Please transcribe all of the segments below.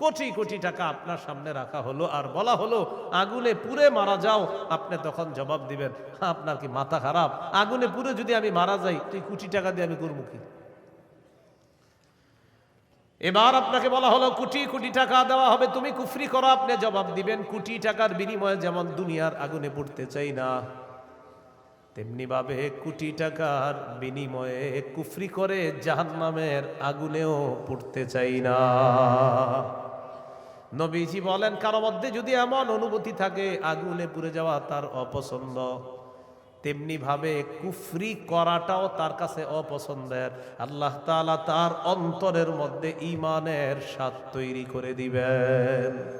কোটি কোটি টাকা আপনার সামনে রাখা হলো আর বলা হলো, আগুনে পুরে মারা যাও। আপনি তখন জবাব দিবেন, আপনার কি মাথা খারাপ? আগুনে পুড়ে যদি আমি মারা যাই, তুই কোটি টাকা দিয়ে আমি করব কি? এবার আপনাকে বলা হলো, কোটি কোটি টাকা দেওয়া হবে, তুমি কুফরি করো। আপনি জবাব দিবেন, কোটি টাকার বিনিময়ে যেমন দুনিয়ার আগুনে পড়তে চাই না, তেমনি ভাবে কোটি টাকার বিনিময়ে কুফরি করে জাহান্নামের আগুনেও পড়তে চাই না। নবীজি বলেন, কারও মধ্যে যদি এমন অনুভূতি থাকে, আগুনে পুড়ে যাওয়া তার অপছন্দ। তেমনি ভাবে কুফরি করাটাও তার কাছে অপছন্দের। আল্লাহ তাআলা তার অন্তরের মধ্যে ইমানের স্বাদ তৈরি করে দিবেন।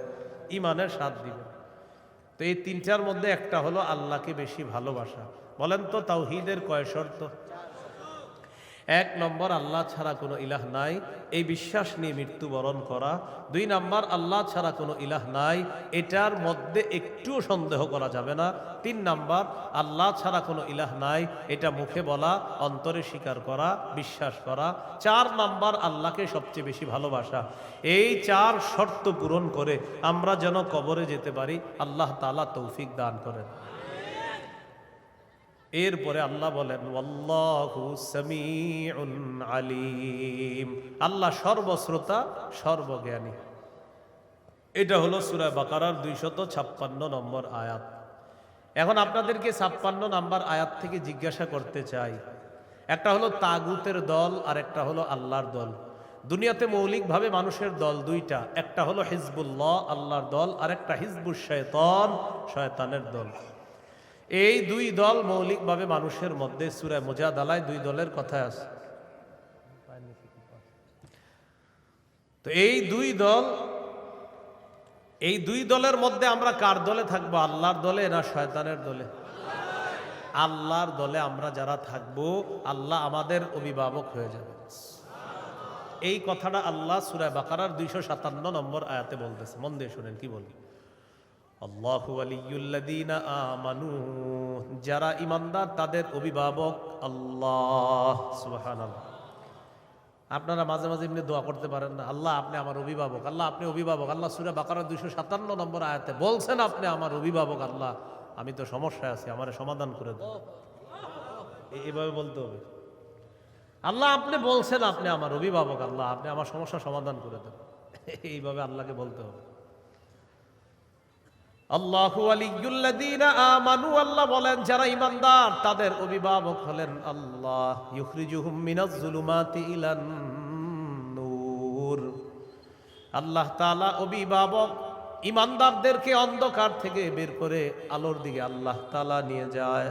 ইমানের স্বাদ দিবেন। তো এই তিনটার মধ্যে একটা হলো আল্লাহকে বেশি ভালোবাসা। বলেন তো, তাওহীদের কয় শর্ত? এক নম্বর আল্লাহ ছাড়া কোনো ইলাহ নাই, এই বিশ্বাস নিয়ে মৃত্যুবরণ করা। দুই নম্বর, আল্লাহ ছাড়া কোনো ইলাহ নাই, এটার মধ্যে একটুও সন্দেহ করা যাবে না। তিন নম্বর, আল্লাহ ছাড়া কোনো ইলাহ নাই, এটা মুখে বলা, অন্তরে স্বীকার করা, বিশ্বাস করা। চার নম্বর, আল্লাহকে সবচেয়ে বেশি ভালোবাসা। এই চার শর্ত পূরণ করে আমরা যেন কবরে যেতে পারি, আল্লাহ তালা তৌফিক দান করেন। এরপরে আল্লাহ বলেন আলিম। আল্লাহ সর্বশ্রোতা, সর্বজ্ঞানী। এটা হলো সূরা বাকারার দুইশত ছাপ্পান্ন নম্বর আয়াত। এখন আপনাদেরকে ছাপ্পান্ন নম্বর আয়াত থেকে জিজ্ঞাসা করতে চাই। একটা হলো তাগুতের দল আর একটা হলো আল্লাহর দল। দুনিয়াতে মৌলিকভাবে মানুষের দল দুইটা। একটা হলো হিজবুল্লাহ, আল্লাহর দল আর একটা হিজবুল শয়তান, শয়তানের দল। এই দুই দল মৌলিকভাবে মানুষের মধ্যে সুরায় মোজাদালায় দুই দলের কথা আছে। তো এই দুই দল, এই দুই দলের মধ্যে আমরা কার দলে থাকব? আল্লাহর দলে না শয়তানের দলে? আল্লাহর দলে আমরা যারা থাকব, আল্লাহ আমাদের অভিভাবক হয়ে যাবে। এই কথাটা আল্লাহ সুরায় বাকারার দুইশো সাতান্ন নম্বর আয়াতে বলতেছে। মন দিয়ে শুনেন, কি বলি? যারা ইমানদার তাদের অভিভাবক আল্লাহ আপনারা মাঝে মাঝে এমনি দোয়া করতে পারেন না, আল্লাহ আপনি আমার অভিভাবক, আল্লাহ আপনি অভিভাবক, আল্লাহ সুরে বাকারা দুইশো সাতান্ন নম্বর আয়াতে বলছেন আপনি আমার অভিভাবক, আল্লাহ, আমি তো সমস্যায় আছি, আমার সমাধান করে দেন। এ- এভাবে বলতে হবে। আল্লাহ আপনি বলছেন আপনি আমার অভিভাবক, আল্লাহ, আপনি আমার সমস্যা সমাধান করে দেন। এইভাবে আল্লাহকে বলতে হবে। আমানু, আল্লাহ বলেন, যারা তাদের অভিভাবক হলেন আল্লাহ। মিনাজ আল্লাহ অভিভাবক ইমানদারদেরকে অন্ধকার থেকে বের করে আলোর দিকে আল্লাহ তালা নিয়ে যায়।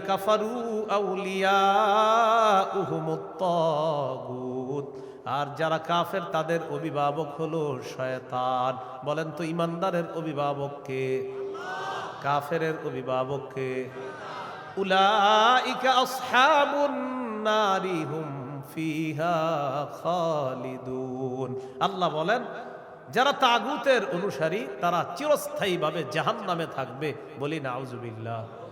কাফারু আউলিয়া আর যারা কাফের, তাদের অভিভাবক হলো শয়তান। বলেন তো, ইমানদারের অভিভাবককে কাফেরের অভিভাবককে হুম ফিহা আল্লাহ বলেন, যারা তাগুতের অনুসারী, তারা চিরস্থায়ীভাবে জাহান্নামে থাকবে। বলি, নাউজুবিল্লাহ।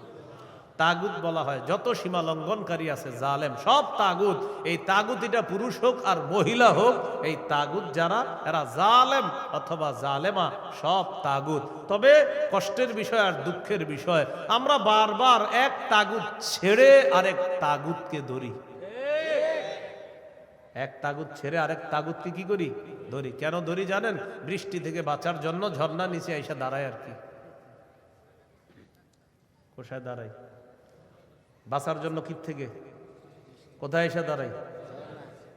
তাগুত বলা হয়। যত সীমা লঙ্ঘনকারী আছে, জালেম, সব তাগুত। এই তাগুত এটা পুরুষ হোক আর মহিলা হোক, এই তাগুত যারা, এরা জালেম অথবা জালেমা, সব তাগুত। তবে কষ্টের বিষয় আর দুঃখের বিষয়, আমরা বারবার এক তাগুত ছেড়ে আরেক তাগুতকে ধরি। এক তাগুত ছেড়ে আরেক তাগুতকে কি করি? ধরি। কেন ধরি জানেন? বৃষ্টি থেকে বাঁচার জন্য ঝর্ণা নিচে এসে দাঁড়ায় আর কি। কোষায় দাঁড়াই বাঁচার জন্য কি থেকে? কোথায় এসে দাঁড়াই?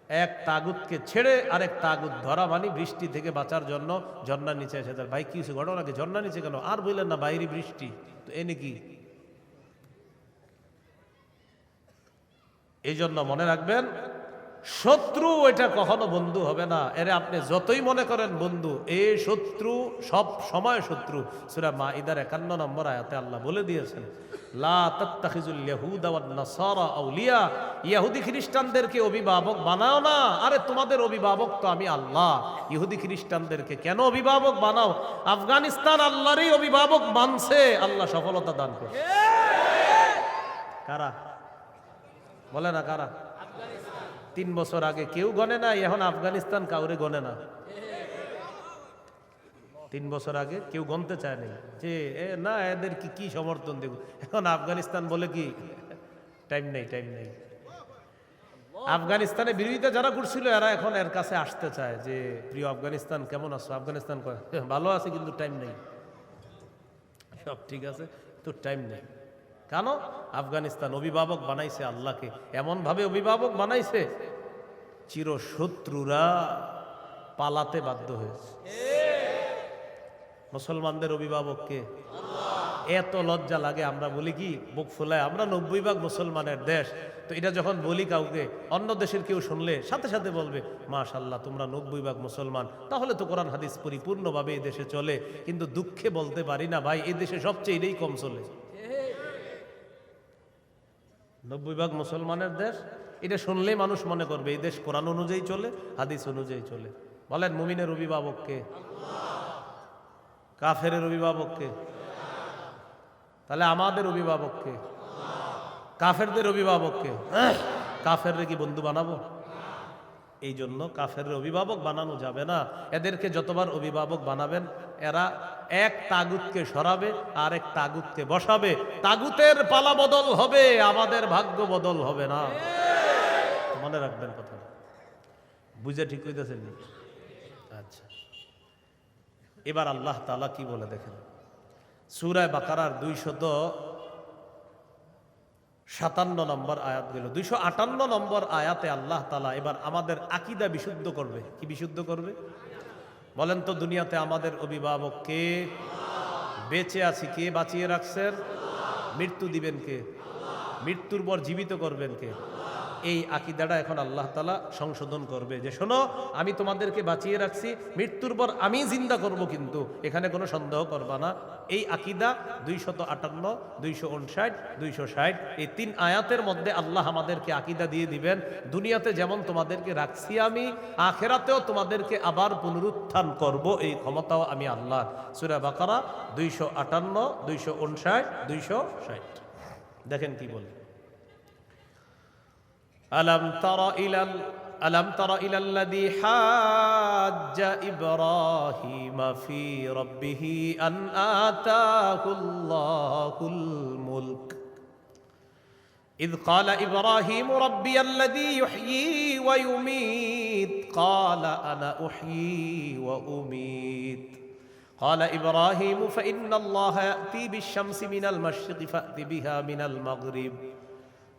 এক তাগুতকে ছেড়ে আরেক তাগুত ধরা মানে বৃষ্টি থেকে বাঁচার জন্য ঝর্ণার নিচে এসে দাঁড়ায়। ভাই কিছু ঘটনাকে ঝর্না নিচে কেন? আর বললেন না, বাইরে বৃষ্টি। তো এ কি? এই জন্য মনে রাখবেন শত্রু এটা কখনো বন্ধু হবে না। এরে আপনি যতই মনে করেন বন্ধু, এ শত্রু সব সময় শত্রু। সুরা মা ইদার একান্ন নম্বর আয়াতে আল্লাহ বলে দিয়েছেন ইয়াহুদা আউলিয়া। ইহুদি খ্রিস্টানদেরকে অভিভাবক বানাও না। আরে তোমাদের অভিভাবক তো আমি আল্লাহ। ইহুদি খ্রিস্টানদেরকে কেন অভিভাবক বানাও? আফগানিস্তান আল্লাহরই অভিভাবক মানছে আল্লাহ সফলতা দান করছে। কারা? বলে না কারা? তিন বছর আগে কেউ গনে না এখন আফগানিস্তান কাউরে গনে না। তিন বছর আগে কেউ গনতে চায় নাই যে, এ, না, এদের কি কি সমর্থন দেব? এখন আফগানিস্তান বলে কি টাইম নেই টাইম নেই। আফগানিস্তানে বিরোধিতা যারা করছিল, এরা এখন এর কাছে আসতে চায় যে, প্রিয় আফগানিস্তান, কেমন আছো? আফগানিস্তান ভালো আছে, কিন্তু টাইম নেই। সব ঠিক আছে, তো টাইম নেই। কেন? আফগানিস্তান অভিভাবক বানাইছে আল্লাহকে। এমনভাবে অভিভাবক বানাইছে, চিরশত্রুরা পালাতে বাধ্য হয়েছে। মুসলমানদের অভিভাবককে এত লজ্জা লাগে, আমরা বলি কি, বুক ফুলায়, আমরা নব্বই ভাগ মুসলমানের দেশ। তো এটা যখন বলি কাউকে, অন্য দেশের কেউ শুনলে সাথে সাথে বলবে মাশাল্লাহ তোমরা নব্বই ভাগ মুসলমান, তাহলে তো কোরআন, হাদিস পরিপূর্ণভাবে এই দেশে চলে। কিন্তু দুঃখে বলতে পারি না, ভাই এই দেশে সবচেয়ে এটাই কম চলে। নব্বই ভাগ মুসলমানের দেশ, এটা শুনলেই মানুষ মনে করবে, এই দেশ কোরআন অনুযায়ী চলে, হাদিস অনুযায়ী চলে। বলেন, মুমিনের অভিভাবককে কাফেরের অভিভাবককে তাহলে আমাদের অভিভাবককে কাফেরদের অভিভাবককে কাফেররে কি বন্ধু বানাবো? এই জন্য কাফের অভিভাবক বানানো যাবে না। এদেরকে যতবার অভিভাবক বানাবেন এরা এক তাগুতকে সরাবে আর এক তাগুতকে বসাবে। তাগুতের পালা বদল হবে, আমাদের ভাগ্য বদল হবে না। মনে রাখবেন কথা। বুঝে ঠিক হইতেছেন আচ্ছা। এবার আল্লাহ তালা কি বলে দেখেন? সুরায় বাকারার দুইশত সাতান্ন নম্বর আয়াত গেল। দুইশো আটান্ন নম্বর আয়াতে আল্লাহ তালা এবার আমাদের আকিদা বিশুদ্ধ করবে। কি বিশুদ্ধ করবে? বলেন তো দুনিয়াতে আমাদের অভিভাবক কে? বেঁচে আছি কে? বাঁচিয়ে রাখছেন? মৃত্যু দিবেন কে? মৃত্যুর পর জীবিত করবেন কে? এই আকিদাটা এখন আল্লাহ তালা সংশোধন করবে যে, শোনো, আমি তোমাদেরকে বাঁচিয়ে রাখছি, মৃত্যুর পর আমি জিন্দা করব কিন্তু, এখানে কোনো সন্দেহ করবা না। এই আকিদা দুইশত আটান্ন, দুইশো উনষাট, দুইশো ষাট, এই তিন আয়াতের মধ্যে আল্লাহ আমাদেরকে আকিদা দিয়ে দিবেন, দুনিয়াতে যেমন তোমাদেরকে রাখছি আমি, আখেরাতেও তোমাদেরকে আবার পুনরুত্থান করব। এই ক্ষমতাও আমি আল্লাহ। সুরা বাকারা, দুইশো আটান্ন, দুইশো উনষাট, দুইশো ষাট। দেখেন কি বলে। ألم تر إلى ألم تر إلى الذي حاج إبراهيم في ربه أن آتاه الله الملك؟ إذ قال إبراهيم ربي الذي يحيي ويميت قال أنا أحيي وأميت. قال إبراهيم فإن الله يأتي بالشمس من المشرق فأت بها من المغرب.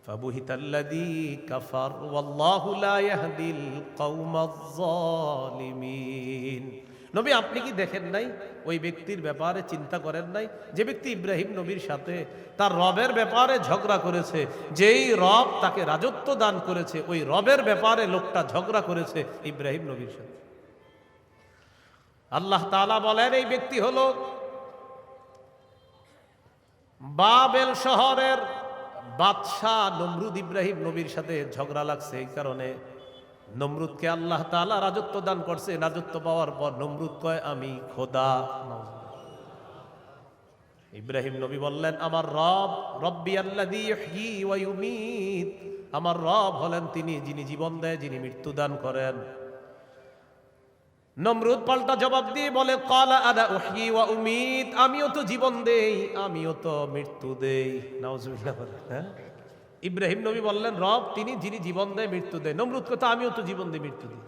فبهت الذي كفر والله لا يهدي القوم الظالمين নবী আপনি কি দেখেন নাই ওই ব্যক্তির ব্যাপারে চিন্তা করেন নাই যে ব্যক্তি ইব্রাহিম নবীর সাথে তার রবের ব্যাপারে ঝগড়া করেছে যেই রব তাকে রাজত্ব দান করেছে ওই রবের ব্যাপারে লোকটা ঝগড়া করেছে ইব্রাহিম নবীর সাথে আল্লাহ তাআলা বলেন এই ব্যক্তি হলো বাবেল শহরের বাদশাহ নমরুদ ইব্রাহিম নবীর সাথে ঝগড়া লাগছে এই কারণে নমরুদকে আল্লাহ তাআলা রাজত্ব দান করছে। রাজত্ব পাওয়ার পর নমরুদ কয়, আমি খোদা। ইব্রাহিম নবী বললেন, আমার রব, রব্বি ইউমীত। আমার রব হলেন তিনি, যিনি জীবন দেয়, যিনি মৃত্যু দান করেন। নমরুদ পাল্টা জবাব দিয়ে বলে, কালা আদা উহি ওয়া উমিত, আমিও তো জীবন দেই, আমিও তো মৃত্যু দেই। নাউজুবিল্লাহ হ্যাঁ? ইব্রাহিম নবী বললেন, রব, তিনি যিনি জীবন দেয়, মৃত্যু দেয়। নমরুদ কথা আমিও তো জীবন দিই, মৃত্যু দিই।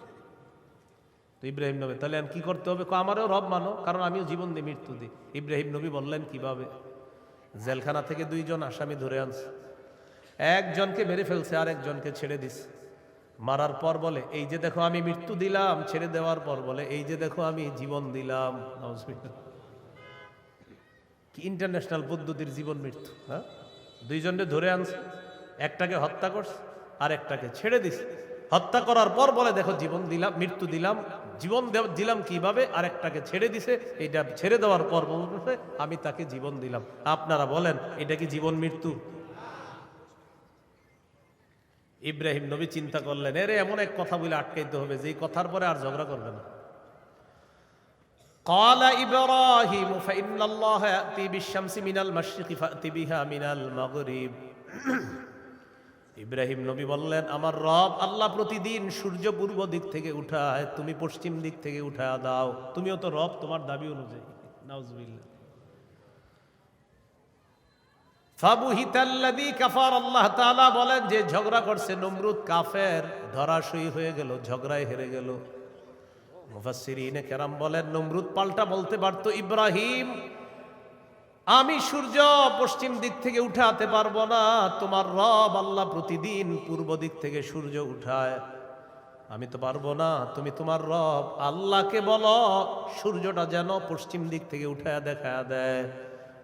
তো ইব্রাহিম নবী, তাহলে কি করতে হবে? আমারও রব মানো, কারণ আমিও জীবন দিই, মৃত্যু দিই। ইব্রাহিম নবী বললেন, কীভাবে? জেলখানা থেকে দুইজন আসামি ধরে আনছে। একজনকে মেরে ফেলছে আর একজনকে ছেড়ে দিছে। মারার পর বলে, এই যে দেখো আমি মৃত্যু দিলাম, ছেড়ে দেওয়ার পর বলে, এই যে দেখো আমি জীবন দিলাম। কি ইন্টারন্যাশনাল পদ্ধতির জীবন মৃত্যু হ্যাঁ? দুইজনকে ধরে আনছে, একটাকে হত্যা করছে আর একটাকে ছেড়ে দিছে। হত্যা করার পর বলে, দেখো জীবন দিলাম, মৃত্যু দিলাম, জীবন দিলাম কীভাবে আর একটাকে ছেড়ে দিছে এটা ছেড়ে দেওয়ার পর আমি তাকে জীবন দিলাম। আপনারা বলেন, এটা কি জীবন মৃত্যু? ইব্রাহিম নবী চিন্তা করলেন এরে এমন এক কথা বলে আটকাইতে হবে যে এই কথার পরে আর ঝগড়া করবে না قال إبراهيم فإن الله يأتي بالشمس من المشرق فأت بها من المغرب ইব্রাহিম নবী বললেন আমার রব আল্লাহ প্রতিদিন সূর্য পূর্ব দিক থেকে উঠায় তুমি পশ্চিম দিক থেকে উঠায় দাও তুমিও তো রব তোমার দাবি অনুযায়ী নাউজুবিল্লাহ ফাবুহিতাল্লাযী কাফার আল্লাহ তাআলা বলেন, যে ঝগড়া করছে নমরুদ কাফের, ধরাশয়ী হয়ে গেল, ঝগড়ায় হেরে গেল। মুফাসসিরিনে কেরাম বলেন, নমরুদ পাল্টা বলতে পারতো, ইব্রাহিম, আমি সূর্য পশ্চিম দিক থেকে উঠাতে পারব না, তোমার রব আল্লাহ প্রতিদিন পূর্ব দিক থেকে সূর্য উঠায়। আমি তো পারব না, তুমি তোমার রব আল্লাহকে বলো, সূর্যটা যেন পশ্চিম দিক থেকে উঠায় দেখা দেয়।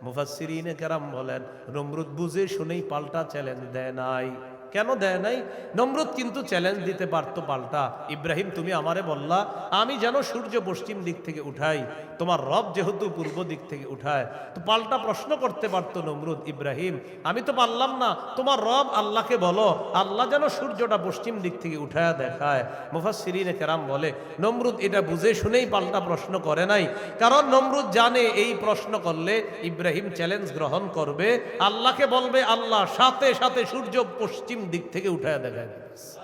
মুফাসসিরিনে কেরাম বলেন নমরুদ বুঝে শুনেই পাল্টা চ্যালেঞ্জ দেয় নাই। কেন দেয় নাই? নমরুদ কিন্তু চ্যালেঞ্জ দিতে পারতো পাল্টা। ইব্রাহিম, তুমি আমারে বললা, আমি যেন সূর্য পশ্চিম দিক থেকে উঠাই, তোমার রব যেহেতু পূর্ব দিক থেকে উঠায়। তো পাল্টা প্রশ্ন করতে পারতো নমরুদ, ইব্রাহিম, আমি তো পারলাম না, তোমার রব আল্লাহকে বলো, আল্লাহ যেন সূর্যটা পশ্চিম দিক থেকে উঠায় দেখায়। মুফাসসিরিনে কেরাম বলে, নমরুদ, এটা বুঝে শুনেই পাল্টা প্রশ্ন করে নাই। কারণ নমরুদ জানে এই প্রশ্ন করলে ইব্রাহিম চ্যালেঞ্জ গ্রহণ করবে, আল্লাহকে বলবে, আল্লাহ, সাথে সাথে সূর্য পশ্চিম দিক থেকে উঠায় দিতেছে।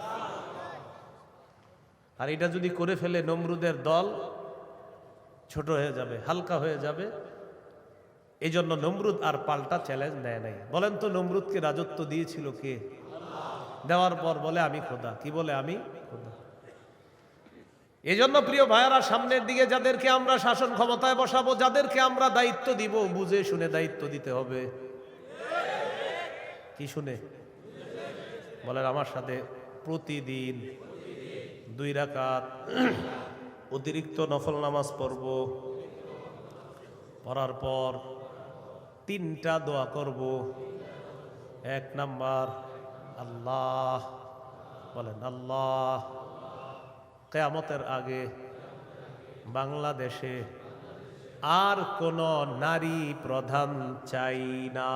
আর এটা যদি করে ফেলে নমরুদের দল, ছোট হয়ে যাবে, হালকা হয়ে যাবে এই জন্য নমরুদ আর পাল্টা চ্যালেঞ্জ নেয় নাই। বলেন তো, নমরুদকে রাজত্ব দিয়েছিল কে? দেওয়ার পর বলে, আমি খোদা। কি বলে, আমি খোদা? এই জন্য প্রিয় ভাইয়ারা, সামনের দিকে যাদেরকে আমরা শাসন ক্ষমতায় বসাবো, যাদেরকে আমরা দায়িত্ব দিব, বুঝে শুনে দায়িত্ব দিতে হবে। কি শুনে? বলেন, আমার সাথে প্রতিদিন দুই রাকাত অতিরিক্ত নফল নামাজ পড়ব। পড়ার পর তিনটা দোয়া করব। এক নাম্বার, আল্লাহ, বলেন, আল্লাহ, কেয়ামতের আগে বাংলাদেশে আর কোন নারী প্রধান চাই না।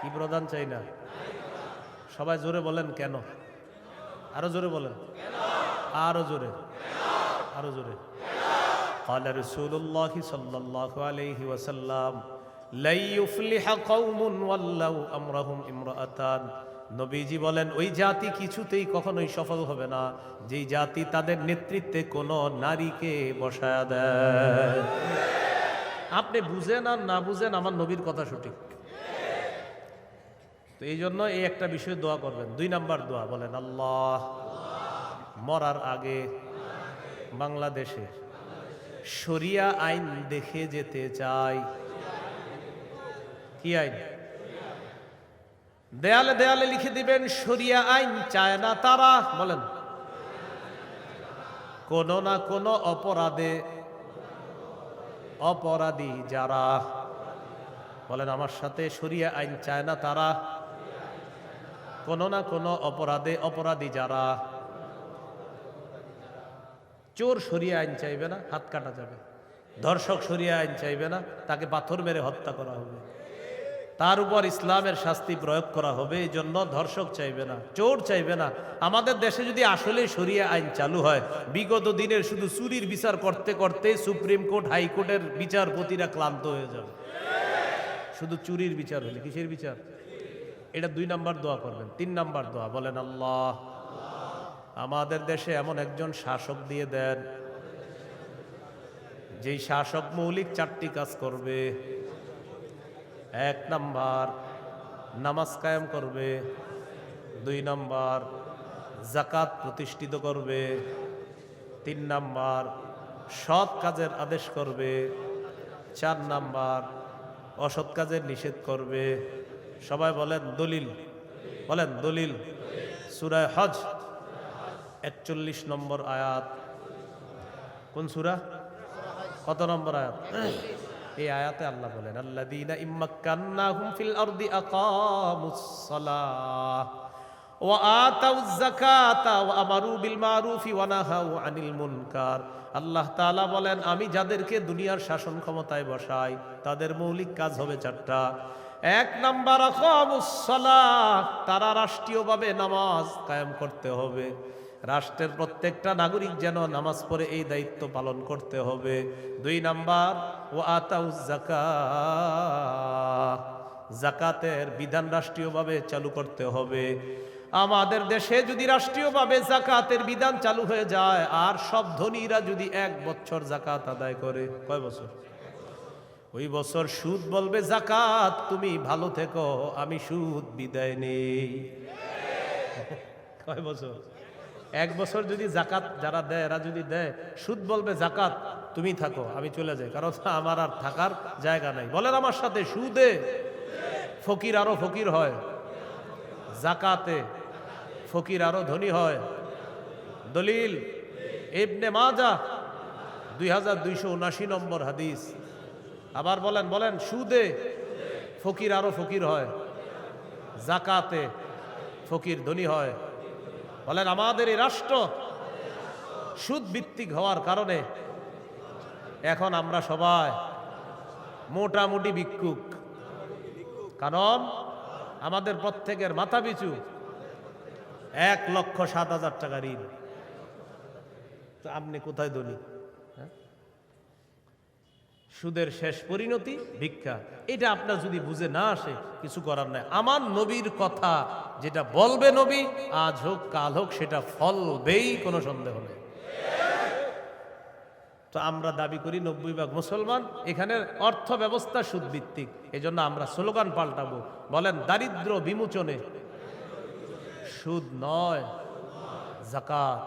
কি প্রধান চাই না সবাই জোরে বলেন কেন আরো জোরে বলেন আরো জোরে আরো জোরে قال رسول الله صلى الله عليه وسلم لا يفلح قوم ولوا امرهم امراتان নবীজি বলেন ওই জাতি কিছুতেই কখনোই সফল হবে না যেই জাতি তাদের নেতৃত্বে কোনো নারীকে বসায় দেয় আপনি বুঝেন আর না বুঝেন আমার নবীর কথা সঠিক তো এই জন্য এই একটা বিষয় দোয়া করবেন। দুই নাম্বার দোয়া বলেন, আল্লাহ, মরার আগে বাংলাদেশে শরিয়া আইন দেখে যেতে চাই। কি আইন? দেয়ালে দেয়ালে লিখে দিবেন, শরিয়া আইন চায় না তারা। বলেন, কোন না কোন অপরাধে অপরাধী যারা। বলেন, আমার সাথে শরিয়া আইন চায় না তারা। কোনো না কোনো অপরাধে অপরাধী যারা চোর সরিয়ে আইন চাইবে না, হাত কাটা যাবে। ধর্ষক সরিয়ে আইন চাইবে না, তাকে পাথর মেরে হত্যা করা হবে। তার উপর ইসলামের শাস্তি প্রয়োগ করা হবে, এই জন্য ধর্ষক চাইবে না, চোর চাইবে না। আমাদের দেশে যদি আসলে সরিয়ে আইন চালু হয়, বিগত দিনের শুধু চুরির বিচার করতে করতে সুপ্রিম কোর্ট হাইকোর্টের বিচারপতিরা ক্লান্ত হয়ে যাবে। শুধু চুরির বিচার হলে, কিসের বিচার? এটা দুই নাম্বার দোয়া করবেন, তিন নাম্বার দোয়া, বলেন আল্লাহ। আমাদের দেশে এমন একজন শাসক দিয়ে দেন, যেই শাসক মৌলিক চারটি কাজ করবে। এক নাম্বার, নামাজ কায়েম করবে। দুই নাম্বার জাকাত প্রতিষ্ঠিত করবে। তিন নাম্বার, সৎ কাজের আদেশ করবে। চার নাম্বার, অসৎ কাজের নিষেধ করবে। সবাই বলেন দলিল। বলেন দলিল। সুরায় হজ, একচল্লিশ নম্বর আয়াত। কোন সুরা? কত নম্বর আয়াত? এই আয়াতে আল্লাহ বলেন, আল্লাযীনা ইম্মাক্কান্নাহুম ফিল আরদি আকামুস সালাহ ওয়া আতাউজ যাকাতা ওয়া আমারু বিল মারুফি ওয়া নাহাউ আনিল মুনকার। আল্লাহ তাআলা বলেন, আমি যাদেরকে দুনিয়ার শাসন ক্ষমতায় বসাই, তাদের মৌলিক কাজ হবে চারটা। এক নাম্বার তারা রাষ্ট্রীয়ভাবে নামাজ কায়েম করতে হবে। রাষ্ট্রের প্রত্যেকটা নাগরিক যেন নামাজ পড়ে এই দায়িত্ব পালন করতে হবে। দুই নাম্বার ও আতাউ জাকা জাকাতের বিধান রাষ্ট্রীয়ভাবে চালু করতে হবে। আমাদের দেশে যদি রাষ্ট্রীয়ভাবে জাকাতের বিধান চালু হয়ে যায়, আর সব ধনীরা যদি এক বছর জাকাত আদায় করে, কয় বছর? ওই বছর সুদ বলবে, জাকাত, তুমি ভালো থেকো, আমি সুদ বিদায় নেই। কয় বছর? এক বছর যদি জাকাত যারা দেয়, এরা যদি দেয়, সুদ বলবে, জাকাত, তুমি থাকো, আমি চলে যাই। কারণ আমার আর থাকার জায়গা নাই। বলেন আমার সাথে, সুদে? ফকির আরও ফকির হয়। জাকাতে ফকির আরও ধনী হয়। দলিল, ইবনে মাজা দুই হাজার দুইশো উনাশি নম্বর হাদিস। আবার বলেন বলেন, সুদে ফকির আরও ফকির হয়, জাকাতে ফকির ধনী হয়। বলেন, আমাদের এই রাষ্ট্র সুদ ভিত্তিক হওয়ার কারণে এখন আমরা সবাই মোটামুটি ভিক্ষুক। কারণ আমাদের প্রত্যেকের মাথা পিছু এক লক্ষ সাত হাজার টাকা ঋণ। তো আপনি কোথায় ধনী? সুদের শেষ পরিণতি ভিক্ষা। এটা আপনার যদি বুঝে না আসে, কিছু করার নাই। আমার নবীর কথা যেটা বলবে নবী, আজ হোক, কাল হোক, সেটা ফলবেই, কোনো সন্দেহ নেই। তো আমরা দাবি করি নব্বই ভাগ মুসলমান, এখানে অর্থ ব্যবস্থা সুদভিত্তিক। এই জন্য আমরা স্লোগান পাল্টাবো। বলেন, দারিদ্র বিমোচনে। সুদ নয়, জাকাত।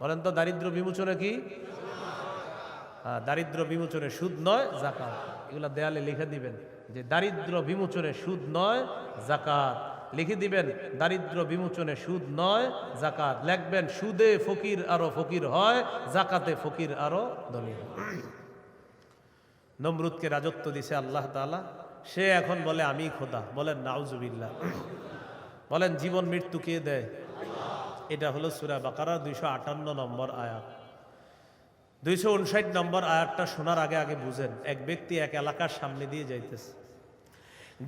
বলেন তো, দারিদ্র বিমোচনে কি? দারিদ্র বিমোচনে সুদ নয়, জাকাত। এগুলা দেয়ালে লিখে দিবেন যে দারিদ্র বিমোচনে সুদ নয়, জাকাত। লিখে দিবেন, দারিদ্র বিমোচনে সুদ নয়, জাকাত। লিখবেন, সুদে ফকির আরও ফকির হয়, জাকাতে ফকির আরও ধনী হয়। নমরুদকে রাজত্ব দিছে আল্লাহ তাআলা। সে এখন বলে, আমি খোদা। বলেন, নাউজুবিল্লাহ। বলেন, জীবন মৃত্যু কে দেয়? এটা হলো সুরা বাকারা, দুইশো আটান্ন নম্বর আয়াত। দুইশো উনষাট নম্বর আয়াতটা শোনার আগে আগে বুঝেন। এক ব্যক্তি এক এলাকার সামনে দিয়ে যাইতেছে।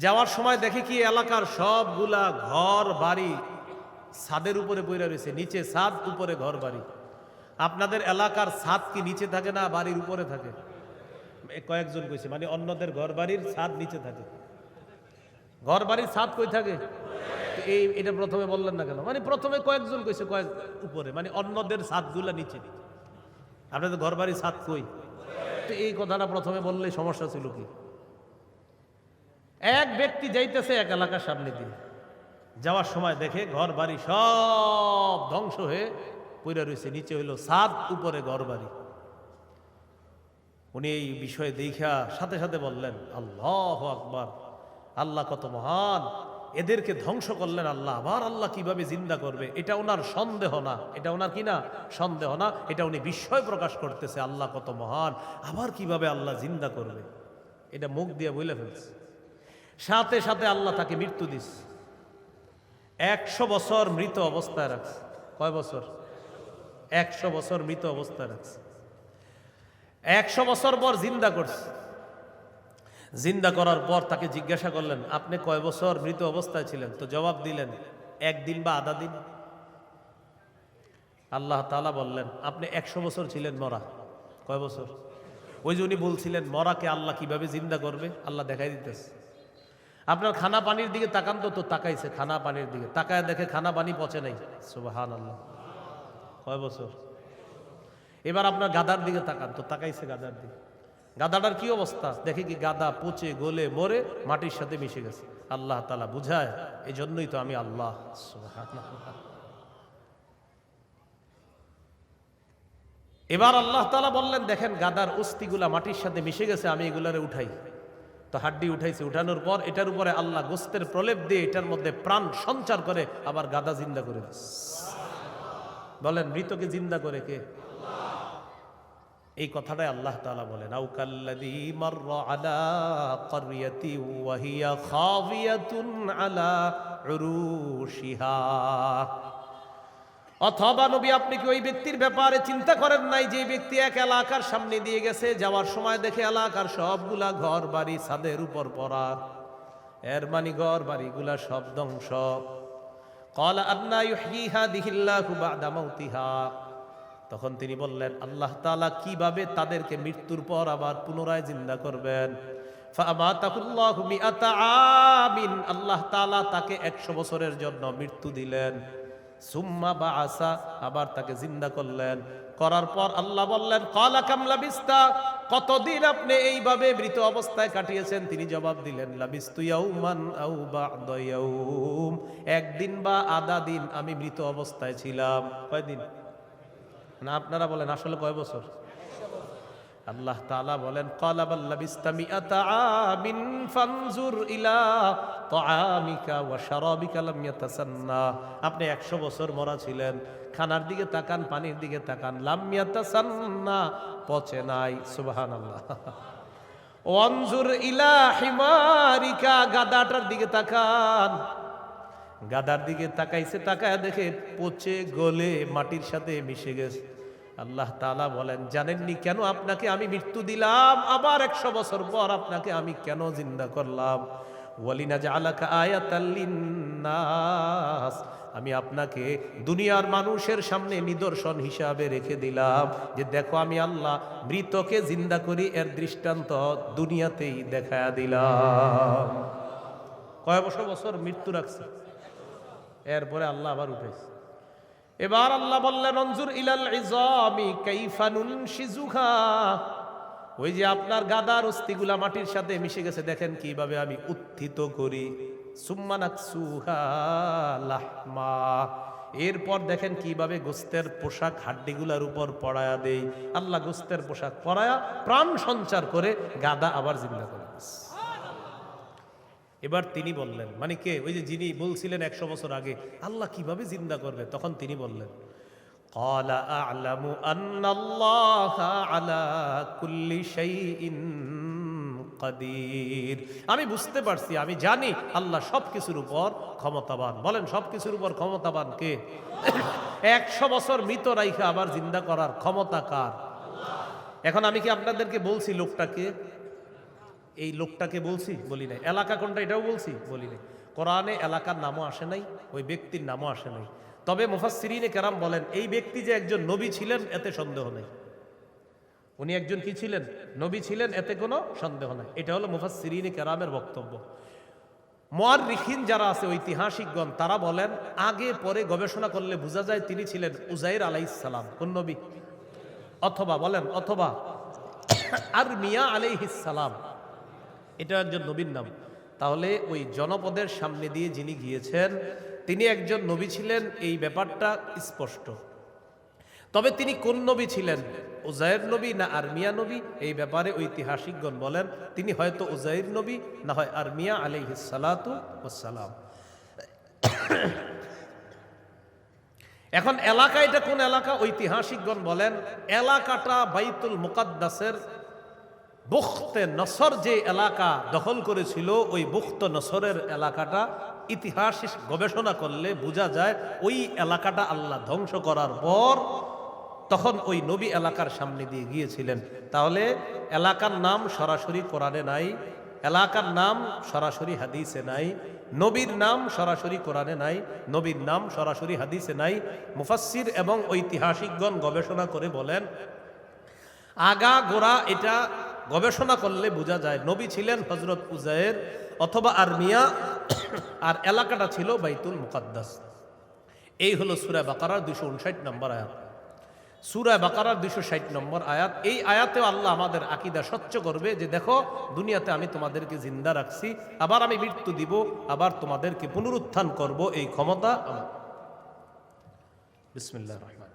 যাওয়ার সময় দেখে কি এলাকার সবগুলা ঘর বাড়ি ছাদের উপরে বইরা রয়েছে, নিচে ছাদ, উপরে ঘর বাড়ি। আপনাদের এলাকার ছাদ কি নিচে থাকে না বাড়ির উপরে থাকে? কয়েকজন কইছে মানে অন্যদের ঘর বাড়ির ছাদ নিচে থাকে। ঘর বাড়ির ছাদ কই থাকে? এই, এটা প্রথমে বললেন না কেন? মানে প্রথমে কয়েকজন কইছে কয়েক উপরে মানে অন্যদের ছাদগুলা নিচে। আপনাদের ঘর বাড়ি ছাদ কই? তো এই কথাটা প্রথমে বললে সমস্যা ছিল কি? এক ব্যক্তি যাইতেছে এক এলাকার সামনে দিয়ে। যাওয়ার সময় দেখে ঘর বাড়ি সব ধ্বংস হয়ে পড়ে রয়েছে নিচে হইল সাত উপরে ঘর বাড়ি উনি এই বিষয়ে দেখা সাথে সাথে বললেন, আল্লাহ আকবার, আল্লাহ কত মহান। এদেরকে ধ্বংস করলেন আল্লাহ। আবার আল্লাহ কীভাবে জিন্দা করবে? এটা ওনার সন্দেহ না। এটা ওনার কি না? সন্দেহ না। এটা উনি বিস্ময় প্রকাশ করতেছে, আল্লাহ কত মহান। আবার কীভাবে আল্লাহ জিন্দা করবে? এটা মুখ দিয়ে বলে ফেলছে। সাথে সাথে আল্লাহ তাকে মৃত্যু দিস একশো বছর মৃত অবস্থায় রাখছে। কয় বছর? একশো বছর মৃত অবস্থায় রাখছে। একশো বছর পর জিন্দা করছে। জিন্দা করার পর তাকে জিজ্ঞাসা করলেন, আপনি কয় বছর মৃত অবস্থায় ছিলেন? তো জবাব দিলেন, একদিন বা আধা দিন। আল্লাহ তালা বললেন, আপনি একশো বছর ছিলেন মরা। কয় বছর? ওই যে উনি বলছিলেন, মরাকে আল্লাহ কীভাবে জিন্দা করবে? আল্লাহ দেখাই দিতেছে। আপনার খানা পানির দিকে তাকান তো তো তাকাইছে খানা পানির দিকে। তাকায় দেখে খানা পানি পচে নাই। সুবাহান আল্লাহ কয় বছর? এবার আপনার গাদার দিকে তাকান, তো তাকাইছে গাদার দিকে। গাদাটার কি অবস্থা? দেখে কি গাদা পচে, গলে, মরে মাটির সাথে মিশে গেছে। আল্লাহ তালা বুঝায় এই জন্যই তো আমি আল্লাহ এবার আল্লাহ তালা বললেন, দেখেন গাদার অস্থিগুলা মাটির সাথে মিশে গেছে, আমি এগুলারে উঠাই। তো হাড্ডি উঠাইছে, উঠানোর পর এটার উপরে আল্লাহ গোস্তের প্রলেপ দিয়ে এটার মধ্যে প্রাণ সঞ্চার করে, আবার গাদা জিন্দা করে বলেন, মৃতকে জিন্দা করে কে? এই কথাটাই আল্লাহ তালা বলেন আউকাল্লাদি মর আলা করিয়তি ওয়াহিয়া খাবিয়াতুন আলা রুশিহা অথবা নবী, আপনি কি ওই ব্যক্তির ব্যাপারে চিন্তা করেন নাই যে ব্যক্তি এক এলাকার সামনে দিয়ে গেছে, যাওয়ার সময় দেখে এলাকার সবগুলা ঘর বাড়ি ছাদের উপর পড়া? এর মানি ঘর বাড়িগুলা সব ধ্বংস। কল আন্না ইউহিহা দিহিল্লাহু বাদা মাউতিহা। তখন তিনি বললেন, আল্লাহ তালা কীভাবে তাদেরকে মৃত্যুর পর আবার পুনরায় জিন্দা করবেন? আল্লাহ তাআলা তাকে 100 বছরের জন্য মৃত্যু দিলেন। সুম্মা বাআসা, আবার তাকে জিন্দা করলেন। করার পর আল্লাহ বললেন ক্বালা কাম লাবিস্তা? কতদিন আপনি এইভাবে মৃত অবস্থায় কাটিয়েছেন? তিনি জবাব দিলেন একদিন বা আধা দিন আমি মৃত অবস্থায় ছিলাম। কয়দিন? না, আপনারা বলেন, আসলে কয় বছর? আল্লাহ তাআলা বলেন আমিন ফানজুর ইলা আপনি 100 বছর মরা ছিলেন, খানার দিকে তাকান, পানির দিকে তাকান, লাম ইয়াতাসান্না, পচে নাই, সুবহানাল্লাহ। ওয়ানজুর ইলা হিমারিকা, গাদাটার দিকে তাকান। গাদার দিকে তাকাইছে, তাকায় দেখে পচে গলে মাটির সাথে মিশে গেছে। আল্লাহ তাআলা বলেন, জানেননি কেন আপনাকে আমি মৃত্যু দিলাম? আবার একশো বছর পর আপনাকে আমি কেন জিন্দা করলাম? ওয়ালিনা জালাকা আয়াতাল্লিন্নাস আমি আপনাকে দুনিয়ার মানুষের সামনে নিদর্শন হিসাবে রেখে দিলাম যে, দেখো, আমি আল্লাহ মৃতকে জিন্দা করি, এর দৃষ্টান্ত দুনিয়াতেই দেখায়া দিলাম। কয় বছর বছর মৃত্যু রাখছে? এরপরে আল্লাহ আবার উঠেছে এবার আল্লাহ বললেন, অঞ্জুর ইলাল ইজামি কাইফানুন শিজুখা ওই যে আপনার গাদার অস্থিগুলা মাটির সাথে মিশে গেছে, দেখেন কীভাবে আমি উত্থিত করি। এরপর দেখেন কীভাবে গোস্তের পোশাক হাড্ডিগুলার উপর পড়ায়া দেই। আল্লাহ গোস্তের পোশাক পরায়া প্রাণ সঞ্চার করে গাদা আবার জিন্দা করে। এবার তিনি বললেন মানে কে ওই যে যিনি বলছিলেন একশো বছর আগে আল্লাহ কিভাবে জিন্দা করবে তখন তিনি বললেন قال أعلم أن الله على كل شيء قدير আমি বুঝতে পারছি আমি জানি আল্লাহ সব কিছুর উপর ক্ষমতাবান বলেন সব কিছুর উপর ক্ষমতাবান কে একশো বছর মৃত রাইখা আবার জিন্দা করার ক্ষমতা কার এখন আমি কি আপনাদেরকে বলছি লোকটাকে এই লোকটাকে বলছি, বলি নাই। এলাকা কোনটা এটাও বলছি, বলি নাই। কোরআনে এলাকার নামও আসে নাই, ওই ব্যক্তির নামও আসে নাই। তবে মুফাসসিরিনে কেরাম বলেন, এই ব্যক্তি যে একজন নবী ছিলেন, এতে সন্দেহ নেই। উনি একজন কি ছিলেন? নবী ছিলেন, এতে কোনো সন্দেহ নাই। এটা হলো মুফাসসিরিনে কেরামের বক্তব্য। মোয়াররিখিন যারা আছে, ঐতিহাসিকগণ, তারা বলেন, আগে পরে গবেষণা করলে বোঝা যায় তিনি ছিলেন উজাইর আলাইসালাম কোন নবী? অথবা, বলেন, অথবা আর মিয়া আলাইহিস সালাম। এটা একজন নবীর নাম। তাহলে ওই জনপদের সামনে দিয়ে যিনি গিয়েছেন, তিনি একজন নবী ছিলেন, এই ব্যাপারটা স্পষ্ট। তবে তিনি কোন নবী ছিলেন? উজায়ের নবী না আরমিয়া নবী? এই ব্যাপারে ঐতিহাসিকগণ বলেন, তিনি হয়তো উজাইর নবী, না হয় আরমিয়া আলাইহিস সালাতু ওয়াসসালাম। এখন এলাকা, এটা কোন এলাকা? ঐতিহাসিকগণ বলেন, এলাকাটা বাইতুল মুকাদ্দাসের বুখতে নসর যে এলাকা দখল করেছিল, ওই বুখত নসরের এলাকাটা ইতিহাস গবেষণা করলে বোঝা যায়, ওই এলাকাটা আল্লাহ ধ্বংস করার পর তখন ওই নবী এলাকার সামনে দিয়ে গিয়েছিলেন। তাহলে এলাকার নাম সরাসরি কোরআনে নাই, এলাকার নাম সরাসরি হাদিসে নাই, নবীর নাম সরাসরি কোরআনে নাই, নবীর নাম সরাসরি হাদিসে নাই। মুফাসসির এবং ঐতিহাসিকগণ গবেষণা করে বলেন, আগা গোড়া এটা গবেষণা করলে বোঝা যায় নবী ছিলেন হজরত উজায়ের অথবা আরমিয়া আর এলাকাটা ছিল বাইতুল মুকাদ্দাস। এই হলো সুরা বাকারার দুশো উনষাট নম্বর আয়াত। সুরা বাকারার দুশো ষাট নম্বর আয়াত। এই আয়াতেও আল্লাহ আমাদের আকিদা স্বচ্ছ করবে যে দেখো, দুনিয়াতে আমি তোমাদেরকে জিন্দা রাখছি, আবার আমি মৃত্যু দিব, আবার তোমাদেরকে পুনরুত্থান করব, এই ক্ষমতা আমার। বিসমিল্লাহ রহমান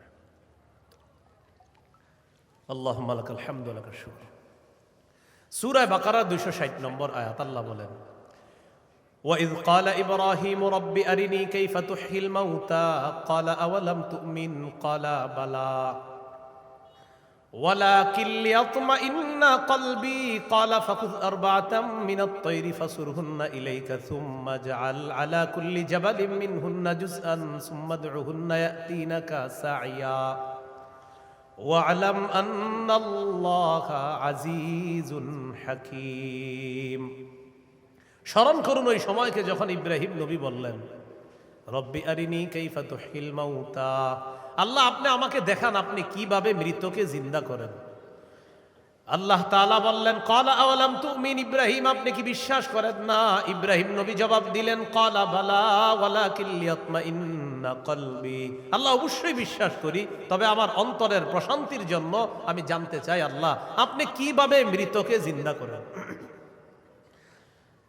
আল্লাহ মালাকাল হামদুল্লাহ শুক্র। সুরায় বাকারা দুইশো ষাট নম্বর আয়াত আল্লাহ বলেন وإذ قال إبراهيم رب أرني كيف تحيي الموتى قال أولم تؤمن قال بلى ولكن ليطمئن قلبي قال فخذ أربعة من الطير فصرهن إليك ثم اجعل على كل جبل منهن جزءا ثم ادعهن يأتينك سعيا واعلم أن الله عزيز حكيم স্মরণ করুন ওই সময়কে যখন ইব্রাহিম নবী বললেন রব্বি আরিনি কাইফা তুহিল মাউতা আল্লাহ আপনি আমাকে দেখান আপনি কিভাবে মৃতকে জিন্দা করেন আল্লাহ তাআলা বললেন, কলা আওয়ালাম তুমিন ইব্রাহিম? আপনি কি বিশ্বাস করেন না? ইব্রাহিম নবী জবাব দিলেন ক্বালা বালা ওয়ালাকিন লিয়াতমাইন্না কলবি। আল্লাহ অবশ্যই বিশ্বাস করি, তবে আমার অন্তরের প্রশান্তির জন্য আমি জানতে চাই, আল্লাহ, আপনি কীভাবে মৃতকে জিন্দা করেন?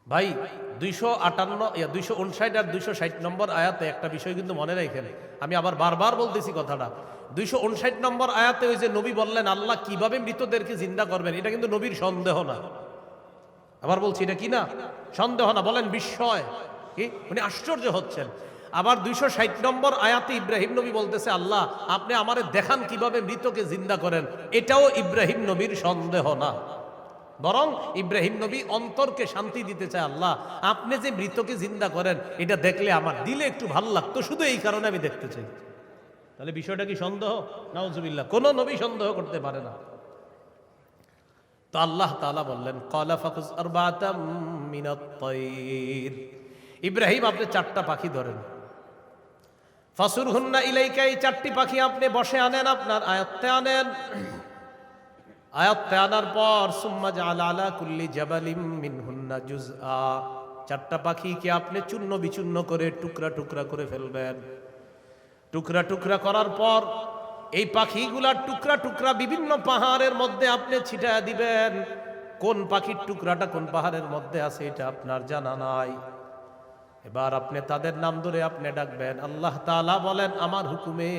ভাই, দুইশো আটান্ন দুইশো উনষাট আর দুইশো ষাট নম্বর আয়াতে একটা বিষয় কিন্তু মনে রাখেন। আমি আবার বারবার বলতেছি কথাটা। দুইশো উনষাট নম্বর আয়াতে ওই যে নবী বললেন, আল্লাহ কীভাবে মৃতদেরকে জিন্দা করবেন? এটা কিন্তু নবীর সন্দেহ না। আবার বলছি, এটা কি না? সন্দেহ না, বলেন বিস্ময়। কি? উনি আশ্চর্য হচ্ছেন। আবার দুইশো ষাট নম্বর আয়াতে ইব্রাহিম নবী বলতেছে, আল্লাহ, আপনি আমারে দেখান কীভাবে মৃতকে জিন্দা করেন। এটাও ইব্রাহিম নবীর সন্দেহ না। বরং ইব্রাহিম নবী অন্তরকে শান্তি দিতে চায়, আল্লাহ, আপনি যে মৃতকে জিন্দা করেন, এটা দেখলে আমার দিলে একটু ভালো লাগতো। শুধু এই কারণে আমি দেখতে চাই। তাহলে বিষয়টা কি সন্দেহ? নাউজুবিল্লাহ, কোনো নবী সন্দেহ করতে পারে না। তো আল্লাহ তাআলা বললেন, কলা আরবাতাম মিনাত ইব্রাহিম, আপনি চারটা পাখি ধরেন। ফাসুর হুন্না ইলাইকা, এই চারটি পাখি আপনি বসে আনেন, আপনার আয়ত্তে আনেন। আয়ত্তে আনার পর, সুম্মা জাল আলা কুল্লি জাবালিম মিনহুন্না জুজআ চারটা পাখিকে আপনি চূর্ণ বিচূর্ণ করে টুকরা টুকরা করে ফেলবেন? টুকরা টুকরা করার পর এই পাখিগুলার টুকরা টুকরা বিভিন্ন পাহাড়ের মধ্যে আপনি ছিটা দিবেন। কোন পাখির টুকরাটা কোন পাহাড়ের মধ্যে আছে এটা আপনার জানা নাই। এবার আপনি তাদের নাম ধরে আপনি ডাকবেন। আল্লাহ তাআলা বলেন, আমার হুকুমে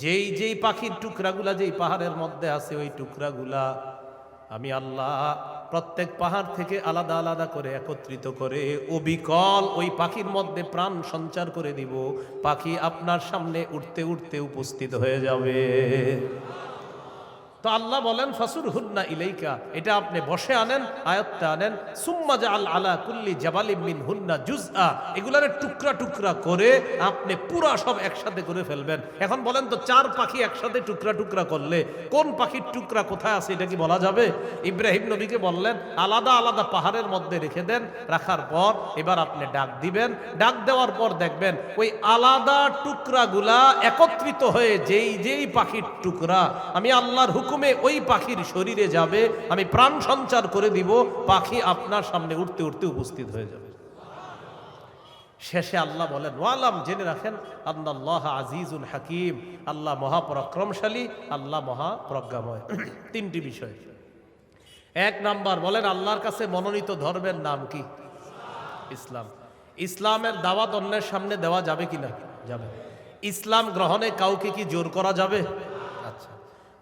যেই যেই পাখির টুকরাগুলা যেই পাহাড়ের মধ্যে আছে ওই টুকরাগুলা আমি আল্লাহ প্রত্যেক পাহাড় থেকে আলাদা আলাদা করে একত্রিত করে অবিকল ওই পাখির মধ্যে প্রাণ সঞ্চার করে দিব। পাখি আপনার সামনে উঠতে উঠতে উপস্থিত হয়ে যাবে। তো আল্লাহ বলেন ফাসুর হুন্না ইলাইকা এটা আপনি বসে আনেন, আয়ত্তে আনেন, সুম্মা আল আলা কুল্লি জাবালিম মিন হুন্না জুজআ এগুলার টুকরা টুকরা করে আপনি পুরা সব একসাথে করে ফেলবেন। এখন বলেন তো, চার পাখি একসাথে টুকরা টুকরা করলে কোন পাখির টুকরা কোথায় আছে, এটা কি বলা যাবে? ইব্রাহিম নবীকে বললেন, আলাদা আলাদা পাহাড়ের মধ্যে রেখে দেন, রাখার পর এবার আপনি ডাক দিবেন। ডাক দেওয়ার পর দেখবেন, ওই আলাদা টুকরাগুলা একত্রিত হয়ে যেই যেই পাখির টুকরা, আমি আল্লাহর হুকুমে ওই পাখির শরীরে যাবে, আমি প্রাণ সঞ্চার করে দিব, পাখি আপনার সামনে উঠতে উঠতে উপস্থিত হয়ে যাবে। শেষে আল্লাহ বলেন, ওয়ালাম, জেনে রাখেন আল্লাহ আজিজুল হাকিম। আল্লাহ মহাপরাক্রমশালী, আল্লাহ মহাপ্রজ্ঞাময়। তিনটি বিষয়। এক নাম্বার, বলেন, আল্লাহর কাছে মনোনীত ধর্মের নাম কি? ইসলাম। ইসলামের দাওয়াত অন্যের সামনে দেওয়া যাবে কি না? যাবে। ইসলাম গ্রহণে কাউকে কি জোর করা যাবে?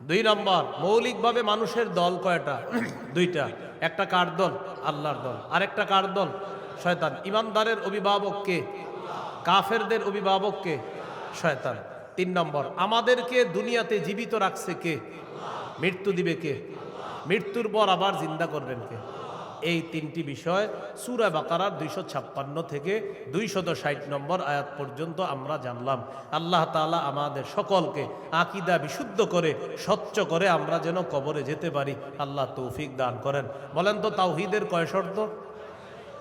দুই নম্বর, মৌলিকভাবে মানুষের দল কয়টা? দুইটা। একটা কার দল? আল্লাহর দল। আরেকটা কার দল? শয়তান। ইমানদারের অভিভাবককে কাফেরদের অভিভাবককে শয়তান। তিন নম্বর, আমাদেরকে দুনিয়াতে জীবিত রাখছে কে? মৃত্যু দিবে কে? মৃত্যুর পর আবার জিন্দা করবেন কে? এই তিনটি বিষয় সুরা বাকারার দুইশো ছাপ্পান্ন থেকে দুইশত ষাট নম্বর আয়াত পর্যন্ত আমরা জানলাম। আল্লাহ তালা আমাদের সকলকে আকিদা বিশুদ্ধ করে, স্বচ্ছ করে আমরা যেন কবরে যেতে পারি। আল্লাহ তৌফিক দান করেন। বলেন তো তাওহিদের কয় শর্ত?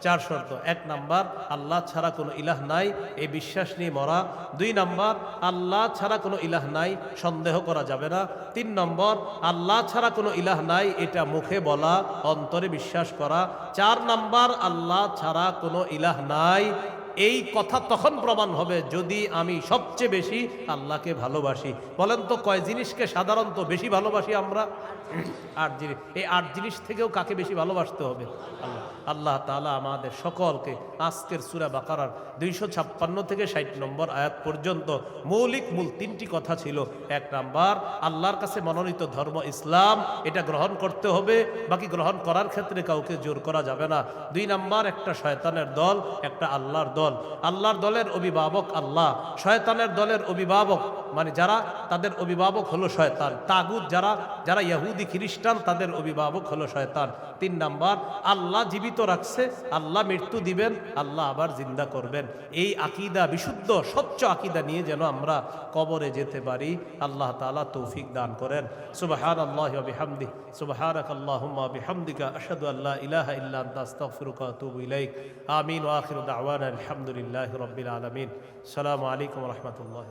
চার শর্ত। এক নাম্বার, আল্লাহ ছাড়া কোনো ইলাহ নাই, এই বিশ্বাস নিয়ে মরা। দুই নাম্বার, আল্লাহ ছাড়া কোনো ইলাহ নাই, সন্দেহ করা যাবে না। তিন নম্বর, আল্লাহ ছাড়া কোনো ইলাহ নাই, এটা মুখে বলা, অন্তরে বিশ্বাস করা। চার নাম্বার, আল্লাহ ছাড়া কোনো ইলাহ নাই, এই কথা তখন প্রমাণ হবে যদি আমি সবচেয়ে বেশি আল্লাহকে ভালোবাসি। বলেন তো, কয় জিনিসকে সাধারণত বেশি ভালোবাসি আমরা? আট জিনিস এই আট জিনিস থেকেও কাকে বেশি ভালোবাসতে হবে? আল্লাহ। আল্লাহ তাআলা আমাদের সকলকে আজকের সুরা বাকারার দুইশো ছাপ্পান্ন থেকে ষাট নম্বর আয়াত পর্যন্ত মৌলিক মূল তিনটি কথা ছিল। এক নাম্বার, আল্লাহর কাছে মনোনীত ধর্ম ইসলাম, এটা গ্রহণ করতে হবে। বাকি গ্রহণ করার ক্ষেত্রে কাউকে জোর করা যাবে না। দুই নাম্বার, একটা শয়তানের দল, একটা আল্লাহর দল। আল্লাহর দলের অভিভাবক আল্লাহ। শয়তানের দলের অভিভাবক মানে যারা, তাদের অভিভাবক হলো শয়তান। তাগুদ যারা যারা ইহুদি খ্রিস্টান, তাদের অভিভাবক হলো শয়তান। তিন নাম্বার, আল্লাহ জীবিত রাখছে, আল্লাহ মৃত্যু দিবেন, আল্লাহ আবার জিন্দা করবেন। এই আকিদা বিশুদ্ধ, স্বচ্ছ আকিদা নিয়ে যেন আমরা কবরে যেতে পারি, আল্লাহ তাআলা তৌফিক দান করেন। সুবহান আল্লাহ বিহামদি সুবহানাক আল্লাহুম্মা বিহামদিকা, আশহাদু আল্লা ইলাহা ইল্লা আমিন ওয়া আখিরু দাওয়ানা আলহামদুলিল্লাহ রবিল আলমিন। সালামু আলাইকুম রহমতুল্লাহ